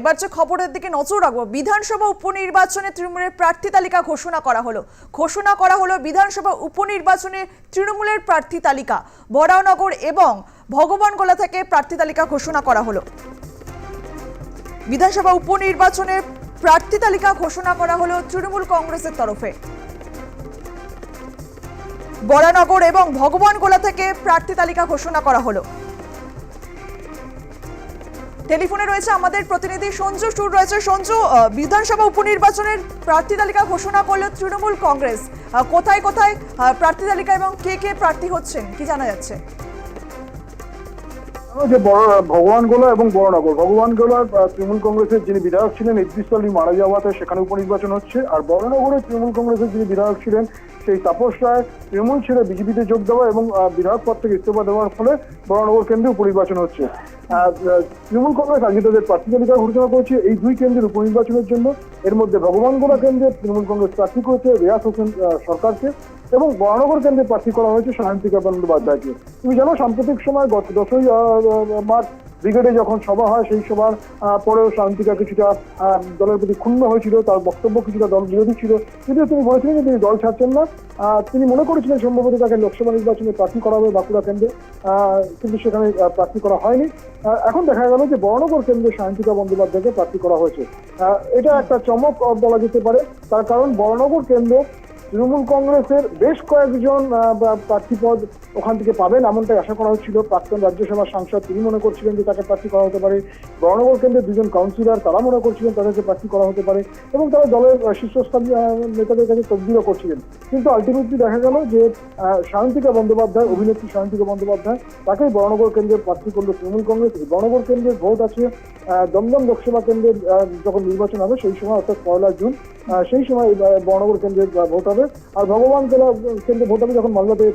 এবার যে খবরের দিকে নজর রাখব, বিধানসভা উপনির্বাচনে তৃণমূলের প্রার্থী তালিকা ঘোষণা করা হলো। ঘোষণা করা হলো বিধানসভা উপনির্বাচনে তৃণমূলের প্রার্থী তালিকা। বরানগর এবং ভগবানগোলা থেকে প্রার্থী তালিকা ঘোষণা করা হলো। বিধানসভা উপনির্বাচনে প্রার্থী তালিকা ঘোষণা করা হলো তৃণমূল কংগ্রেসের তরফে। বরানগর এবং ভগবানগোলা থেকে প্রার্থী তালিকা ঘোষণা করা হলো। টেলিফোনে রয়েছে আমাদের প্রতিনিধি সঞ্জু, সুর রয়েছে সঞ্জু। বিধানসভা উপনির্বাচনের প্রার্থী তালিকা ঘোষণা করল তৃণমূল কংগ্রেস। কোথায় কোথায় প্রার্থী তালিকা এবং কে কে প্রার্থী হচ্ছেন? কি জানা যাচ্ছে? যে ভগবান গোলা এবং বড়নগর। ভগবান গোলার তৃণমূল কংগ্রেসের যিনি বিধায়ক ছিলেন ইদ্রিস আলী মারা যাওয়াতে সেখানে উপনির্বাচন হচ্ছে। আর বড়নগরে তৃণমূল কংগ্রেসের যিনি বিধায়ক ছিলেন সেই তাপস রায় তৃণমূল ছেড়ে বিজেপিতে যোগ দেওয়া এবং বিধায়ক পদ থেকে ইস্তফা দেওয়ার ফলে বড়নগর কেন্দ্রে উপনির্বাচন হচ্ছে। তৃণমূল কংগ্রেস আজকে তাদের প্রার্থী তালিকা ঘোষণা করেছে, এই দুই কেন্দ্রের উপনির্বাচনের জন্য। এর মধ্যে ভগবান গোলা কেন্দ্রে তৃণমূল কংগ্রেস প্রার্থী করেছে, রিয়াজ হোসেন সরকারকে এবং বরানগর কেন্দ্রে প্রার্থী করা হয়েছে সায়ন্তিকা বন্দ্যোপাধ্যায়কে তুমি জানো, সাম্প্রতিক সময় গত দশই মার্চ ব্রিগেডে যখন সভা হয়, সেই সভার পরেও শান্তিকা কিছুটা দলের প্রতি ক্ষুণ্ণ হয়েছিল, তার বক্তব্য কিছুটা দল বিরোধী ছিল। যদিও তিনি বলেছিলেন যে তিনি দল ছাড়ছেন না তিনি মনে করেছিলেন সম্ভবত তাকে লোকসভা নির্বাচনে প্রার্থী করা হবে বাঁকুড়া কেন্দ্রে কিন্তু সেখানে প্রার্থী করা হয়নি। এখন দেখা গেল যে বর্ণগর কেন্দ্রে শান্তিকা বন্দ্যোপাধ্যায়কে প্রার্থী করা হয়েছে। এটা একটা চমক বলা যেতে পারে। তার কারণ বর্ণগর কেন্দ্র তৃণমূল কংগ্রেসের বেশ কয়েকজন প্রার্থী পদ ওখান থেকে পাবেন এমনটাই আশা করা হচ্ছিল। প্রাক্তন রাজ্যসভার সাংসদ তিনি মনে করছিলেন যে তাকে প্রার্থী করা হতে পারে। বর্ণগর কেন্দ্রের দুজন কাউন্সিলর তারা মনে করছিলেন তাদেরকে প্রার্থী করা হতে পারে এবং তারা দলের আহ, শীর্ষস্থানীয় নেতাদের কাছে তদবিরও করছিলেন। কিন্তু আলটিমেটলি দেখা গেল যে সায়ন্তিকা বন্দ্যোপাধ্যায় অভিনেত্রী সায়ন্তিকা বন্দ্যোপাধ্যায় তাকেই বর্ণগর কেন্দ্রে প্রার্থী করল তৃণমূল কংগ্রেস। বর্ণগর কেন্দ্রের ভোট আছে দমদম লোকসভা কেন্দ্রের যখন নির্বাচন হবে সেই সময় অর্থাৎ পয়লা জুন। সেই সময় বর্ণগর কেন্দ্রে ভোট হবে। আর ভগবান জেলা কেন্দ্রে ভোট হবে যখন মালদাতে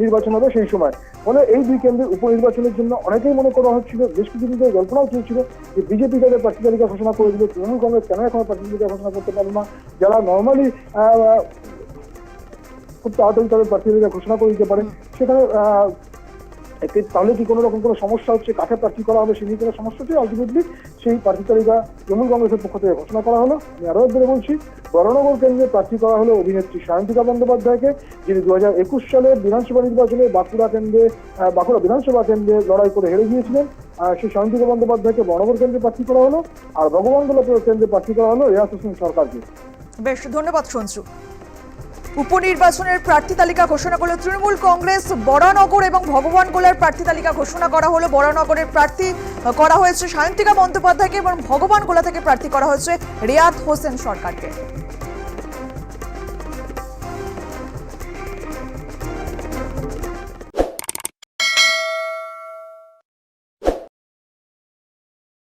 নির্বাচন হবে সেই সময়। ফলে এই দুই কেন্দ্রের উপনির্বাচনের জন্য অনেকেই মনে করা হচ্ছিল, বেশ কিছুদিন ধরে জল্পনাও চলছিল যে বিজেপি তাদের প্রার্থী তালিকা ঘোষণা করে দিল তৃণমূল কংগ্রেস কেন এখনও প্রার্থী তালিকা ঘোষণা করতে পারল না? যারা নর্মালি খুব তাড়াতাড়ি তাদের প্রার্থী তালিকা ঘোষণা করে দিতে পারে, সেখানে তাহলে কি কোনো রকম কোনো সমস্যা হচ্ছে? কাকে প্রার্থী করা হবে? সে নিয়ে কোনো সমস্যা হচ্ছে? আলটিমেটলি সেই প্রার্থী তালিকা তৃণমূল কংগ্রেসের পক্ষ থেকে ঘোষণা করা হলো। আমি আরও একবার বলছি, বরানগর কেন্দ্রে প্রার্থী করা হলো অভিনেত্রী সায়ন্তিকা বন্দ্যোপাধ্যায়কে, যিনি দু হাজার একুশ সালে বিধানসভা নির্বাচনে বাঁকুড়া কেন্দ্রে বাঁকুড়া বিধানসভা কেন্দ্রে লড়াই করে হেরে গিয়েছিলেন। সেই সায়ন্তিকা বন্দ্যোপাধ্যায়কে বরানগর কেন্দ্রে প্রার্থী করা হলো, আর ভগবানগোলা কেন্দ্রে প্রার্থী করা হলো রিয়াজ হোসেন সরকারকে। বেশ, ধন্যবাদ সঞ্জু। উপনির্বাচনের প্রার্থী তালিকা ঘোষণা করল তৃণমূল কংগ্রেস বরানগর এবং ভগবানগোলার প্রার্থী তালিকা ঘোষণা করা হলো। বরানগরের প্রার্থী করা হয়েছে সায়ন্তিকা বন্দ্যোপাধ্যায়কে এবং ভগবানগোলা থেকে প্রার্থী করা হয়েছে রিয়াদ হোসেন সরকারকে।